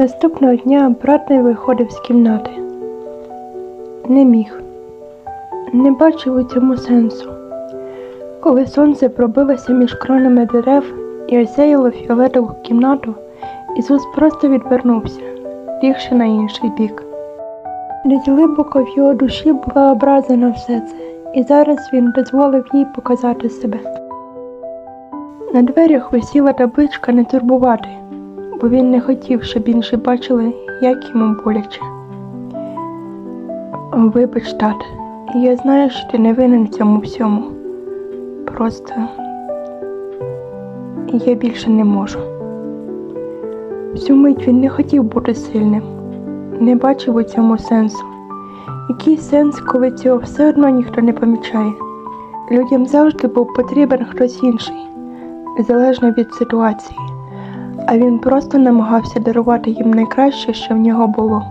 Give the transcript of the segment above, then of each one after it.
Наступного дня брат не виходив з кімнати. Не міг, не бачив у цьому сенсу. Коли сонце пробилося між кронами дерев і осяяло фіолетову кімнату, Ісус просто відвернувся, лігши на інший бік. Десь глибоко в його душі була образа на все це, і зараз він дозволив їй показати себе. На дверях висіла табличка не турбувати, бо він не хотів, щоб інші бачили, як йому боляче. Вибач, тат, я знаю, що ти не винен цьому всьому. Просто я більше не можу. Всю мить він не хотів бути сильним, не бачив у цьому сенсу. Який сенс, коли цього все одно ніхто не помічає? Людям завжди був потрібен хтось інший, незалежно від ситуації, а він просто намагався дарувати їм найкраще, що в нього було.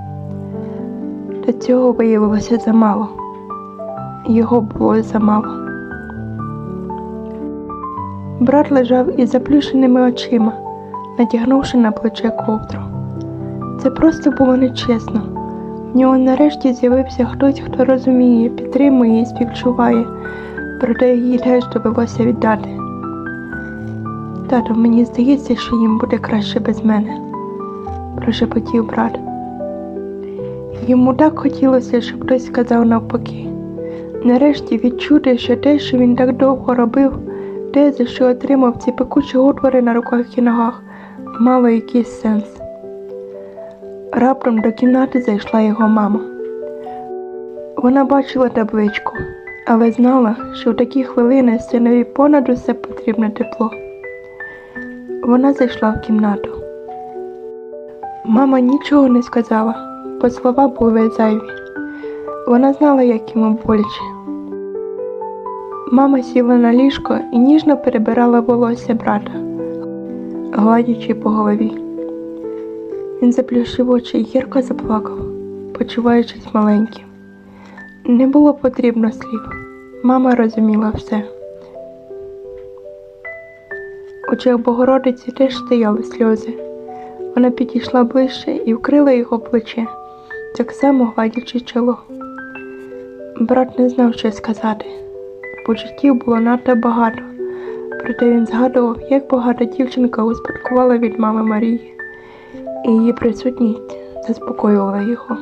Та цього виявилося замало. Його було замало. Брат лежав із заплющеними очима, натягнувши на плече ковдру. Це просто було нечесно. В нього нарешті з'явився хтось, хто розуміє, підтримує і співчуває, проте їй теж довелося віддати. Тато, мені здається, що їм буде краще без мене, прошепотів брат. Йому так хотілося, щоб хтось сказав навпаки. Нарешті відчути, що те, що він так довго робив, те, за що отримав ці пекучі отвори на руках і ногах, мало якийсь сенс. Раптом до кімнати зайшла його мама. Вона бачила табличку, але знала, що в такі хвилини синові понад усе потрібне тепло. Вона зайшла в кімнату. Мама нічого не сказала, бо слова були зайві. Вона знала, як йому боляче. Мама сіла на ліжко і ніжно перебирала волосся брата, гладячи по голові. Він заплющив очі і гірко заплакав, почуваючись маленьким. Не було потрібно слів. Мама розуміла все. Очах Богородиці теж стояли сльози. Вона підійшла ближче і вкрила його плече, так само гладячи чоло. Брат не знав, що сказати. Почуттів було надто багато, проте він згадував, як багата дівчинка успадкувала від мами Марії, і її присутність заспокоювала його.